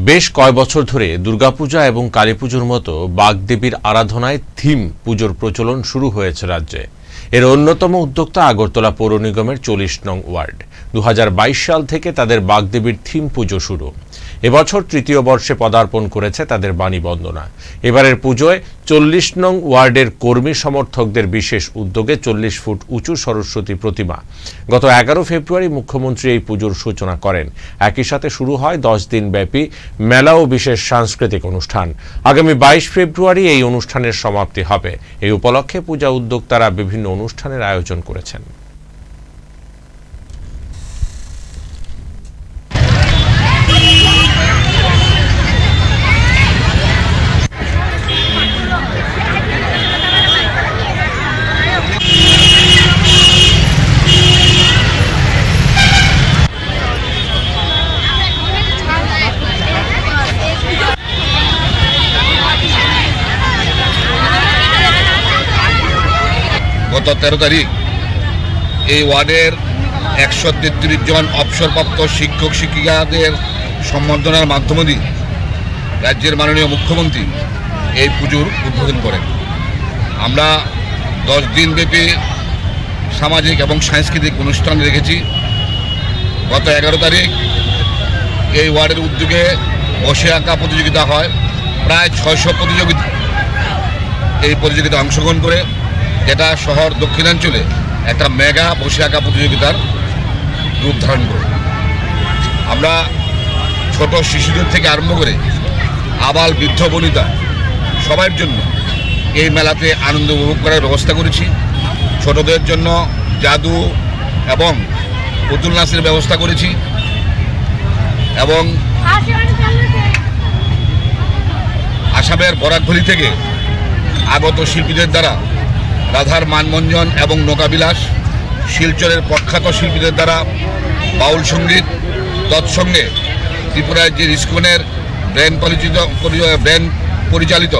বেশ কয় বছর ধরে দুর্গাপূজা এবং কালীপুজোর মতো বাগদেবীর আরাধনায় থিম পুজোর প্রচলন শুরু হয়েছে রাজ্যে। এর অন্যতম উদ্যোক্তা আগরতলা পৌর নিগমের চল্লিশ নং ওয়ার্ড। দু হাজার বাইশ সাল থেকে তাদের বাগদেবীর থিম পুজো শুরু। এবছর তৃতীয় বর্ষে পদার্পণ করেছে তাদের বাণী বন্দনা। এবারের পুজোয় চল্লিশ নং ওয়ার্ডের কর্মী সমর্থকদের বিশেষ উদ্যোগে চল্লিশ ফুট উঁচু সরস্বতী প্রতিমা। গত এগারো ফেব্রুয়ারি মুখ্যমন্ত্রী এই পুজোর সূচনা করেন। একই সাথে শুরু হয় দশ দিন ব্যাপী মেলা ও বিশেষ সাংস্কৃতিক অনুষ্ঠান। আগামী বাইশ ফেব্রুয়ারি এই অনুষ্ঠানের সমাপ্তি হবে। এই উপলক্ষে পূজা উদ্যোক্তারা বিভিন্ন অনুষ্ঠানের আয়োজন করেছেন। গত তেরো তারিখ এই ওয়ার্ডের একশো তেত্রিশ জন অবসরপ্রাপ্ত শিক্ষক, শিক্ষিকাদের সম্বর্ধনার মাধ্যমে দিয়ে রাজ্যের মাননীয় মুখ্যমন্ত্রী এই পুজোর উদ্বোধন করেন। আমরা দশ দিনব্যাপী সামাজিক এবং সাংস্কৃতিক অনুষ্ঠান রেখেছি। গত এগারো তারিখ এই ওয়ার্ডের উদ্যোগে বসে আঁকা প্রতিযোগিতা হয়। প্রায় ছয়শো প্রতিযোগিতা এই প্রতিযোগিতায় অংশগ্রহণ করে যেটা শহর দক্ষিণাঞ্চলে একটা মেগা বসে আঁকা প্রতিযোগিতার রূপ ধারণ করে। আমরা ছোট শিশুদের থেকে আরম্ভ করে আবাল বৃদ্ধ বনিতা সবার জন্য এই মেলাতে আনন্দ উপভোগ করার ব্যবস্থা করেছি। ছোটদের জন্য জাদু এবং পুতুল নাচের ব্যবস্থা করেছি এবং আসামের বরাকভলি থেকে আগত শিল্পীদের দ্বারা রাধার মানমঞ্জন এবং নৌকাবিলাস শিলচরের প্রখ্যাত শিল্পীদের দ্বারা বাউল সংগীত, তৎসঙ্গে ত্রিপুরায় যে ইস্কনের ব্র্যান্ড পরিচিত ব্র্যান্ড পরিচালিত